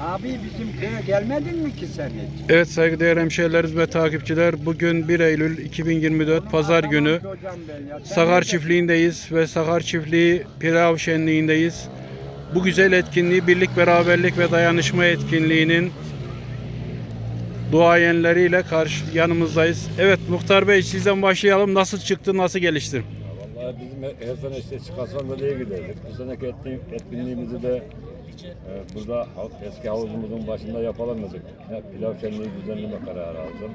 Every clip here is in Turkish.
Abi bizim köye gelmedin mi ki sen hiç? Evet saygıdeğer hemşehrilerimiz ve takipçiler bugün 1 Eylül 2024 Pazar günü nerede- çiftliğindeyiz ve Sagar çiftliği pilav şenliğindeyiz. Bu güzel etkinliği birlik, beraberlik ve dayanışma etkinliğinin duayenleriyle karşı yanımızdayız. Evet Muhtar Bey sizden başlayalım. Nasıl çıktı, nasıl gelişti? Vallahi bizim her- sene işte çıkarsan da iyi giderdik. Bu seneki etkin, etkinliğimizi de e, burada eski havuzumuzun başında dedik. Ya, pilav şenliği düzenleme kararı aldım.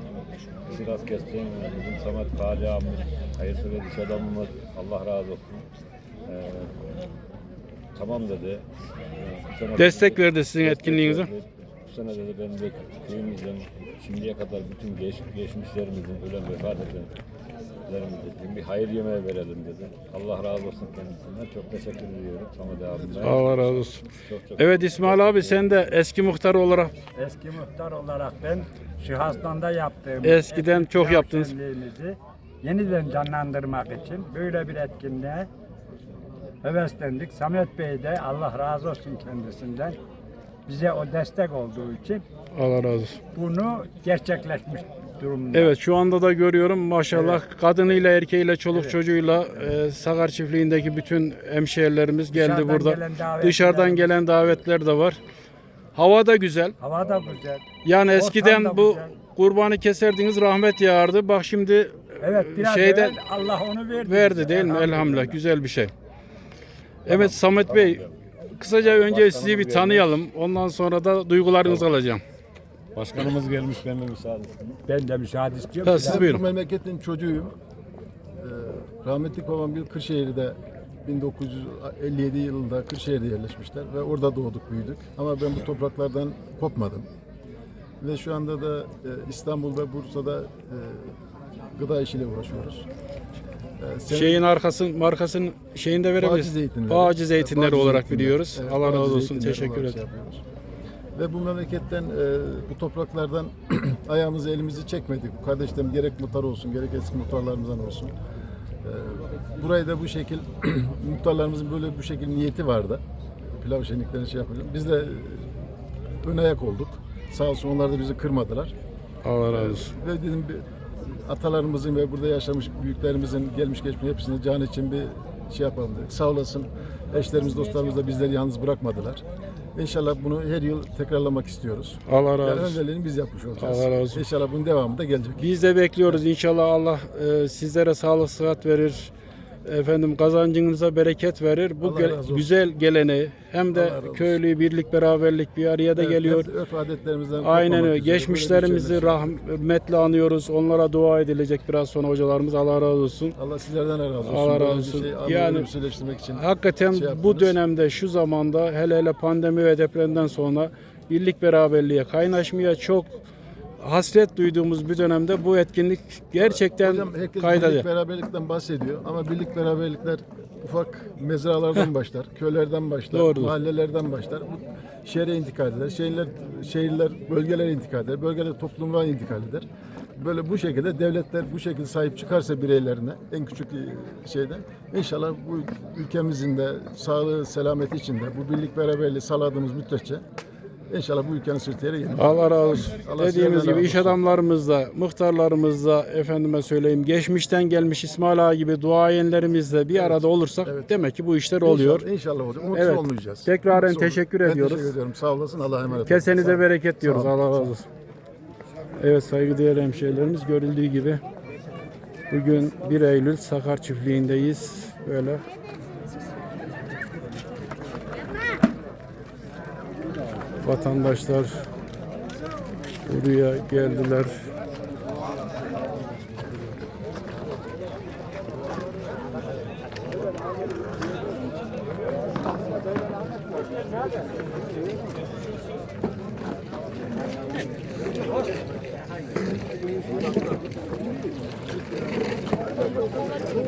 Siras Keskin, bizim Samet Kalia'mız, hayırsever iş adamımız, Allah razı olsun. E, tamam dedi. E, bu sene- Destek verdi sizin etkinliğinize. Bu sene dedi ben de köyümüzden şimdiye kadar bütün geç, geçmişlerimizin, ölen vefat edenlerimiz için bir hayır yemeği verelim dedi. Allah razı olsun kendisinden. Çok teşekkür ediyorum Samet abimden. Allah razı olsun. Çok çok Evet İsmail abi sen de eski muhtar olarak Eski muhtar olarak ben Şihaslan'da yaptığım Eskiden eski çok yaptınız. şenliğimizi yeniden canlandırmak için böyle bir etkinliğe heveslendik. Samet Bey de Allah razı olsun kendisinden bize o destek olduğu için Allah razı olsun. bunu gerçekleşmiş durumda. Evet şu anda da görüyorum maşallah kadınıyla erkeğiyle çoluk çocuğuyla e, Sagar çiftliğindeki bütün hemşehrilerimiz geldi Dışarıdan burada. gelen Dışarıdan gelen davetler de var. Hava da güzel. Hava da güzel. Yani Ortam eskiden bu güzel. kurbanı keserdiniz rahmet yağardı. Bak şimdi Evet biraz şeyden Allah onu verdi. verdi değil mi? Elhamdülillah güzel bir şey. Evet Samet Bey kısaca önce sizi bir tanıyalım. Ondan sonra da duygularınızı alacağım. Başkanımız gelmiş ben de müsaade Ben de müsaade istiyorum. Ha, siz Ben buyurun. bu memleketin çocuğuyum. Ee, rahmetli babam bir Kırşehir'de 1957 yılında Kırşehir'de yerleşmişler ve orada doğduk büyüdük. Ama ben bu topraklardan kopmadım. Ve şu anda da e, İstanbul'da, Bursa'da e, gıda işiyle uğraşıyoruz. Ee, sen- Şeyin arkasın markasının şeyini de Bağcı verebiliriz. zeytinleri. Bağcı zeytinleri Bağcı olarak zeytinleri. biliyoruz. Evet, Allah Bağcı razı olsun. zeytinleri Teşekkür olarak ederim. şey yapıyoruz. Ve bu memleketten, e, bu topraklardan ayağımızı elimizi çekmedik. Kardeşlerim gerek muhtar olsun, gerek eski muhtarlarımızdan olsun. E, burayı da bu şekil, muhtarlarımızın böyle bu şekil niyeti vardı. Pilav şenliklerini şey yapacağım. Biz de e, ön ayak olduk. Sağ olsun onlar da bizi kırmadılar. Allah razı olsun. Ve dedim atalarımızın ve burada yaşamış büyüklerimizin gelmiş geçmiş hepsini can için bir şey yapalım dedik. Sağ olasın eşlerimiz, dostlarımız da bizleri yalnız bırakmadılar. İnşallah bunu her yıl tekrarlamak istiyoruz. Allah Yani razı olsun. önceliğini biz yapmış olacağız. Allah razı olsun. İnşallah bunun devamı da gelecek. Biz de bekliyoruz inşallah Allah e, sizlere sağlık sıhhat verir. Efendim kazancınıza bereket verir. Bu Allah gel- razı olsun. güzel geleneği hem de Allah razı olsun. köylü birlik beraberlik bir araya da Evet, geliyor. hep Örf adetlerimizden Aynen kopmamak öyle. üzere böyle bir Geçmişlerimizi şeyler- rahmetle anıyoruz. Onlara dua edilecek biraz sonra hocalarımız. Allah razı olsun. Allah sizlerden de razı olsun. Allah razı olsun. Şey, Yani- yani için. Hakikaten şey bu yaptınız. dönemde şu zamanda hele hele pandemi ve depremden sonra birlik beraberliğe kaynaşmaya çok hasret duyduğumuz bir dönemde bu etkinlik gerçekten Hocam herkes kayda birlik beraberlikten bahsediyor ama birlik beraberlikler ufak mezralardan başlar, köylerden başlar, Doğrudur. mahallelerden başlar. Bu şehre intikal eder. Şehirler, şehirler bölgelere intikal eder. Bölgeler toplumlara intikal eder. Böyle bu şekilde devletler bu şekilde sahip çıkarsa bireylerine en küçük şeyden inşallah bu ülkemizin de sağlığı, selameti içinde bu birlik beraberliği sağladığımız müddetçe inşallah bu ülkenin sırtı yere gelir. Allah razı olsun. Allah Dediğimiz gibi iş adamlarımızla, muhtarlarımızla, efendime söyleyeyim, geçmişten gelmiş İsmail Ağa gibi duayenlerimizle bir arada olursak demek ki bu işler oluyor. İnşallah, inşallah hocam. Umutsuz Evet. olmayacağız. Tekraren Umutsuz teşekkür Ben ediyoruz. teşekkür ediyorum. Sağ olasın. Allah'a emanet olun. Kesenize Sağ bereket diyoruz. Allah razı olsun. Evet saygıdeğer hemşehrilerimiz görüldüğü gibi bugün 1 Eylül Sakar çiftliğindeyiz. Böyle vatandaşlar buraya geldiler.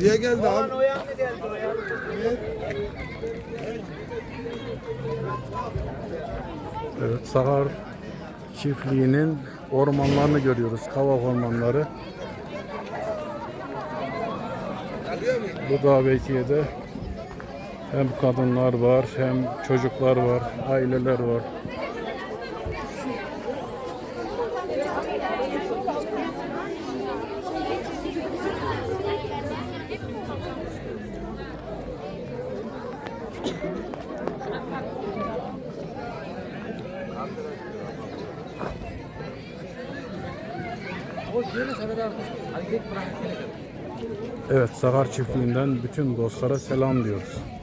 Niye geldi abi? Evet, Sahar çiftliğinin ormanlarını görüyoruz. Kavak ormanları. Bu da Bekiye'de hem kadınlar var hem çocuklar var, aileler var. Evet, Sahar çiftliğinden bütün dostlara selam diyoruz.